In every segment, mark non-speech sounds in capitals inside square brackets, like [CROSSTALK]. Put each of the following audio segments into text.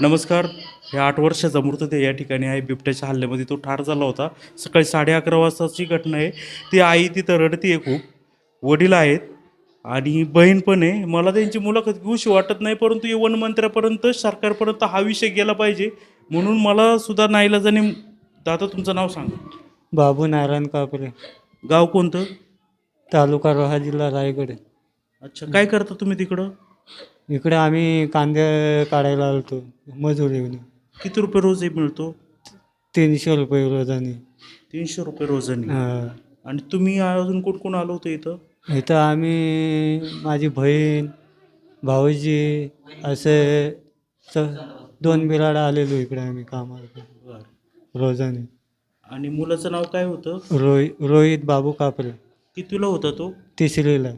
नमस्कार. हे आठ वर्षाचा मृतदेह या ठिकाणी आहे. बिबट्याच्या हल्ल्यामध्ये तो ठार झाला होता. सकाळी साडे अकरा वाजताची घटना आहे. ती आई तिथं रडती आहे खूप. वडील आहेत. आणि बहीण पण आहे. मला त्यांची मुलाखत घेऊशी वाटत नाही परंतु हे वनमंत्र्यापर्यंत सरकारपर्यंत हा विषय गेला पाहिजे. म्हणून मला सुद्धा नाईलाजाने दादा तुमचं नाव सांगा. बाबू नारायण कापरे. गाव कोणतं? तालुका रोहा जिल्हा रायगड. अच्छा काय करता तुम्ही तिकडं? इकडे आम्ही कांदे काढायला आलतो मजुरीने किती रुपये रोज मिळतो? तीनशे रुपये रोजाने. तीनशे रुपये रोजाने. हा. आणि तुम्ही अजून कोण कोण आलो होतं इथं? इथं आम्ही माझी बहीण भाऊजी असे स दोन बिराड आलेलो इकडे आम्ही कामाला. रोजाने. आणि मुलाचं नाव काय होतं? रोहि रोहित बाबू कापरे. कितीला होता तो? तिसरीला.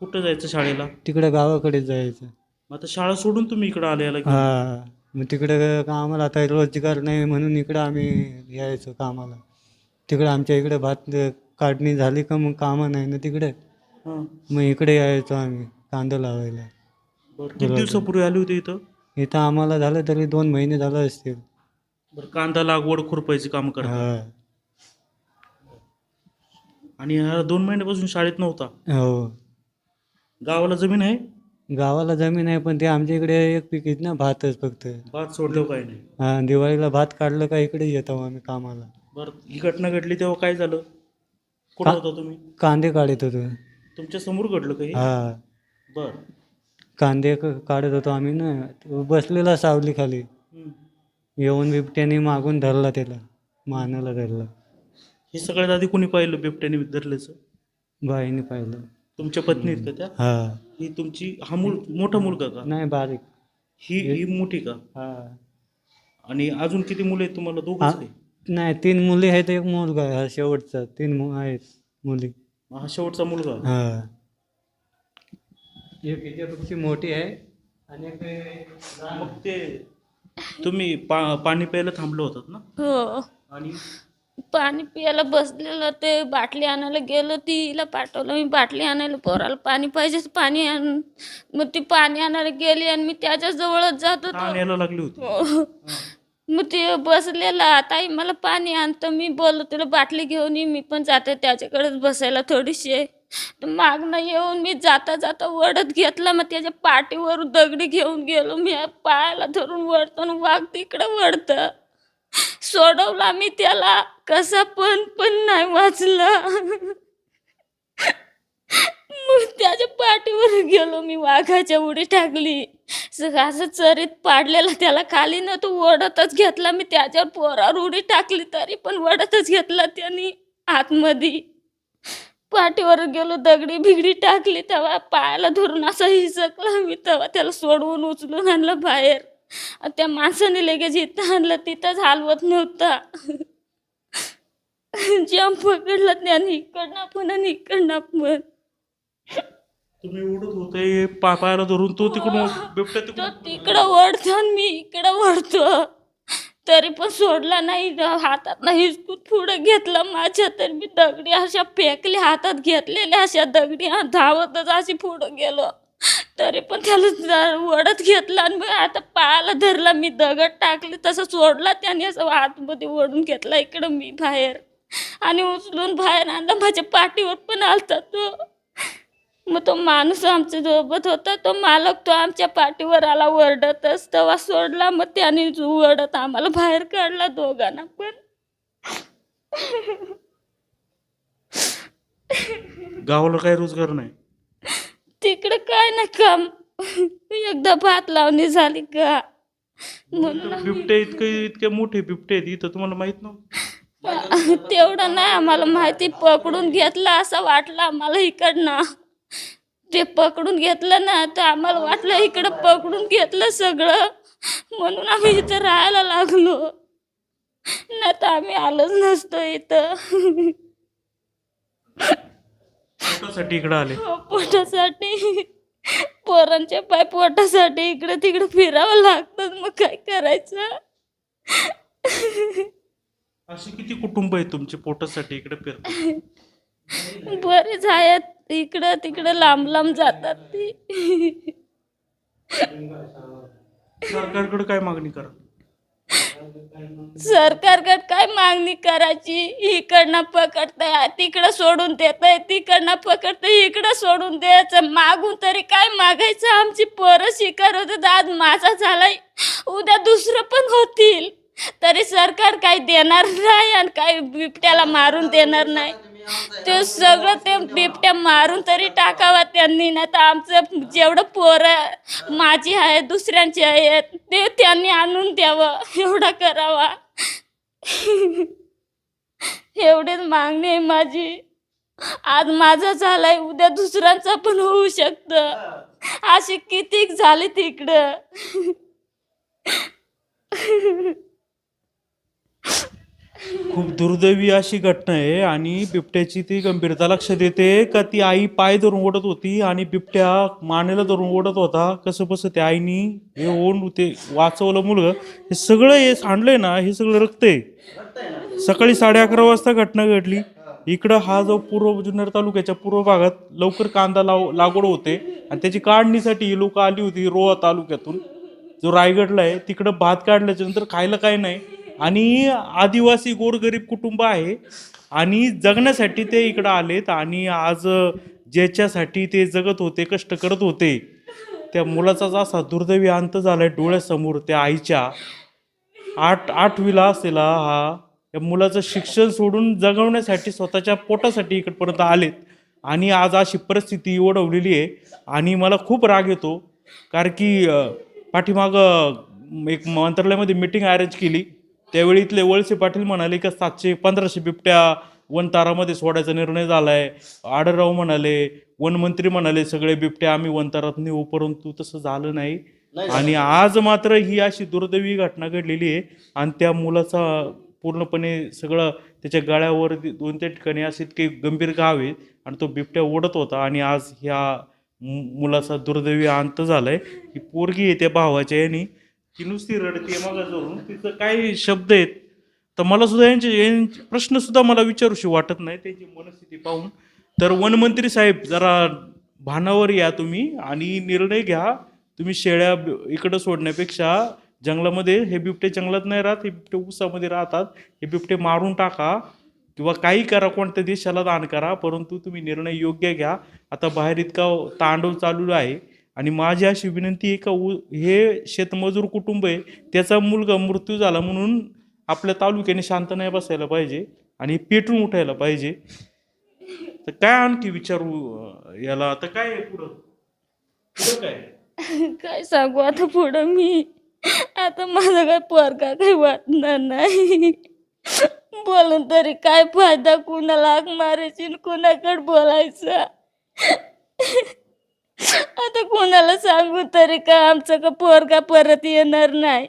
कुठं जायचं शाळेला? तिकडे गावाकडे जायचं. मग आता शाळा सोडून तुम्ही इकडं आलेला की? हा मग तिकडे आम्हाला आता रोजगार नाही म्हणून इकडं आम्ही यायचो कामाला. तिकडे आमच्या इकडे भात काढणी झाली का मग कामं नाही ना तिकडे? हां. मग इकडे यायचो आम्ही कांदा लावायला. बरं किती दिवसापूर्वी आली होती इथं? इथं आम्हाला झालं तरी दोन महिने झालं असतील. बरं कांदा लागवड खुरपायची काम करा हा. आणि दोन महिन्यापासून शाळेत नव्हता? हो. गावाला जमीन आहे? गावाला जमीन आहे पण ते आमच्या इकडे एक पीक येत ना भातच फक्त. भात सोडलं काय नाही? हा दिवाळीला भात काढलं का इकडे येतो आम्ही कामाला. बरं ही घटना घडली तेव्हा काय झालं? कुठं का- होता तुम्ही? कांदे काढत होतो. तुमच्यासमोर घडलं काही हा? बरं. कांदे क- काढत होतो आम्ही ना तो बसलेला सावली खाली. येऊन बिबट्याने मागून धरला त्याला मानाला धरला. हे सगळ्यात आधी कोणी पाहिलं बिबट्याने धरल्याचं? बाईने पाहिलं. तुमच्या पत्नी आहेत का त्या? हा. ही तुमची हा मूल मोठा मुलगा का? नाही बारीक. ही ही मोठी का? हा. आणि अजून किती मुलं आहेत तुम्हाला? दोघंच आहे? नाही तीन मुली आहेत एक मुलगा आहे हा शेवटचा. तीन मु आहेत मुली. हा शेवटचा मुलगा. हा. एक हिच्यापेक्षा मोठी आहे आणि एक मग ते तुम्ही पा पाणी प्यायला थांबलो होतात ना? हो. आणि पाणी प्यायला बसलेलं ते बाटली आणायला गेलं तिला पाठवलं मी बाटली आणायला पोराला पाणी पाहिजेच पाणी आण. मग ती पाणी आणायला गेली आणि मी त्याच्या जवळच जात होतो. यायला लागली होती. हो. मग ते बसलेला ताई मला पाणी आणतं मी बोललो तुला बाटली घेऊन ये मी पण जाते त्याच्याकडेच बसायला थोडीशी तर मागणं येऊन मी जाता जाता वडत घेतला मग त्याच्या पाठीवर दगडी घेऊन गेलो मी पायाला धरून वडतो आणि वाघ तिकडं वडतं सोडवला मी त्याला. कसा पण पण नाही वाचला. मग त्याच्या पाठीवर गेलो मी वाघाच्या उडी टाकली. असं चरीत पाडलेला त्याला खाली न तो ओढतच घेतला. मी त्याच्यावर पोरावर उडी टाकली तरी पण ओढतच घेतला त्यांनी आतमध्ये. पाठीवर गेलो दगडी बिगडी टाकली तेव्हा पायाला धरून असं हिसकला मी तेव्हा त्याला सोडवून उचलून आणलं बाहेर. त्या माणसाने लगेच इथं आणलं तिथंच हलवत नव्हता. ज्या पकडलं त्याने इकडनं पण आणि इकडनं पण तुम्ही उडत होते पा पायाला धरून तो तिकडून बिबट्या तो तिकडून तिकडं वळतो आणि मी इकडं वळतो तरी पण सोडला नाही हातात नाही पुढे घेतला. माझ्या तर मी दगडी अशा फेकल्या हातात घेतलेल्या अशा दगडी हा धावतच अशी पुढं गेलो. तरी पण त्याला ज- वडत घेतला आणि मग आता पायाला धरला मी दगड टाकले तसं सोडला त्याने असं आतमध्ये ओढून घेतला इकडं मी बाहेर. आणि उचलून बाहेर आणला माझ्या पाठीवर पण आलता तो. मग तो माणूस आमच्यासोबत होता तो मालक तो आमच्या पाठीवर आला वरडतच तेव्हा सोडला मग त्याने वरडत आम्हाला बाहेर काढला दोघांना पण. गावाला काही रोजगार नाही. तिकडे काय ना काम? एकदा भात लावणी झाली का? म्हणून बिबटे इतके इतके मोठे बिबटे आहेत इथं तुम्हाला माहीत नव्हतं? तेवढं नाही आम्हाला माहिती पकडून घेतलं असं वाटलं आम्हाला इकडनं. ते पकडून घेतलं ना तर आम्हाला वाटलं इकडं पकडून घेतलं सगळं. म्हणून आम्ही इथं राहायला लागलो. नाही तर आम्ही आलोच नसतो इथं. पोटासाठी इकडं आले. पोटासाठी पोरांच्या पाय पोटासाठी इकडे तिकडे फिरावं लागतं. मग काय करायचं? अशी किती कुटुंब आहेत तुमचे पोटासाठी इकडे फिरतात? बरेच आहेत. इकडं तिकडं लांब लांब जातात ती. सरकारकडे काय मागणी करा? सरकारकडे काय मागणी करायची? इकडनं पकडताय तिकडं सोडून देतय तिकडनं पकडतंय इकडं सोडून द्यायचं. मागून तरी काय मागायचं? आमची पोरं शिकार होत आज माझा झालाय उद्या दुसरं पण होतील. तरी सरकार काही देणार नाही आणि काही बिबट्याला मारून देणार नाही. ते सगळं ते बिबट्या मारून तरी टाकावा त्यांनी नाही तर आमचं जेवढं पोरं माझी आहे दुसऱ्यांची आहेत ते त्यांनी आणून द्यावं एवढं करावा. एवढीच मागणी आहे माझी. आज माझा झालाय उद्या दुसऱ्यांचा पण होऊ शकतं. अशी कितीक झाली तिकडं. खूप दुर्दैवी अशी घटना आहे आणि बिबट्याची ती गंभीरता लक्षात येते का ती आई पाय धरून ओढत होती आणि बिबट्या मानेला धरून ओढत होता. कसं बसं त्या आईनी हे ओढ ते वाचवलं मुलगा. हे सगळं हे सांडलंय ना हे सगळं रक्त आहे. सकाळी साडे अकरा वाजता घटना घडली. इकडं हा जो पूर्व जुन्नर तालुक्याच्या पूर्व भागात लवकर कांदा लाव लागवड होते आणि त्याची काढणीसाठी ही लोक आली होती रोहा तालुक्यातून. जो रायगडला आहे तिकडं भात काढल्याच्या नंतर खायला काय नाही. आणि आदिवासी गोरगरीब कुटुंब आहे. आणि जगण्यासाठी ते इकडं आलेत आणि आज ज्याच्यासाठी ते जगत होते कष्ट करत होते त्या मुलाचाच असा दुर्दैवी अंत झालाय डोळ्यासमोर त्या आईच्या. आठ आठवीला असेल हा या मुलाचं शिक्षण सोडून जगवण्यासाठी स्वतःच्या पोटासाठी इकडपर्यंत आलेत. आणि आज अशी परिस्थिती ओढवलेली आहे आणि मला खूप राग येतो. कारण की पाठीमागं एक मंत्रालयामध्ये मीटिंग अरेंज केली. त्यावेळी इथले वळसे पाटील म्हणाले की सातशे पंधराशे बिबट्या वन तारामध्ये सोडायचा निर्णय झाला आहे आडरराव म्हणाले वनमंत्री म्हणाले सगळे बिबट्या आम्ही वन तारात नेऊ परंतु तसं झालं नाही. आणि आज मात्र ही अशी दुर्दैवी घटना घडलेली आहे. आणि त्या मुलाचा पूर्णपणे सगळं त्याच्या गळ्यावर दोन त्या ठिकाणी असे इतके गंभीर घाव आहे आणि तो बिबट्या ओढत होता. आणि आज ह्या मुलाचा दुर्दैवी अंत झालाय. ही पोरगी आहे त्या भावाच्या यांनी. ती नुसती रडते मग धरून तिचं काही शब्द आहेत. तर मला सुद्धा यांचे यांचे प्रश्न सुद्धा मला विचारूशी वाटत नाही त्यांची मनस्थिती पाहून. तर वनमंत्री साहेब जरा भानावर या तुम्ही आणि निर्णय घ्या. तुम्ही शेळ्या इकडं सोडण्यापेक्षा जंगलामध्ये हे बिबटे जंगलात नाही राहत हे बिबटे उसामध्ये राहतात. हे बिबटे मारून टाका किंवा काही करा कोणत्या देशाला दान करा परंतु तुम्ही निर्णय योग्य घ्या. आता बाहेर इतका तांडव चालू आहे. आणि माझी अशी विनंती आहे का उ हे शेतमजूर कुटुंब आहे त्याचा मुलगा मृत्यू झाला म्हणून आपल्या तालुक्याने शांत नाही बसायला पाहिजे आणि पेटून उठायला पाहिजे. तर काय आणखी विचारू याला? आता काय आहे पुढं? पुढं काय [LAUGHS] काय सांगू? आता पुढं मी आता माझा काय पोरगा काही वाटणार नाही. बोलून तरी काय फायदा कुणाला हाक मारायची आणि कुणाकडे बोलायचं? आता कोणाला सांगू तरी का आमचं का पोरगा परत येणार नाही?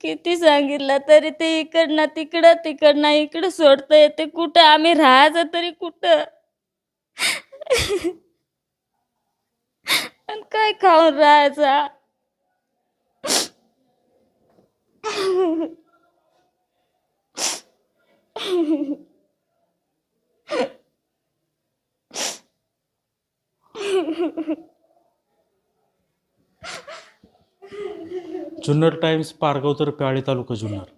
किती सांगितलं तरी ते इकडनं तिकडं तिकडनं इकडं सोडता येते. कुठं? आम्ही राहायचं तरी कुठं? आणि काय खाऊन राहायचा? जुन्नर टाइम्स पारगाव तर प्याळे तालुका जुन्नर.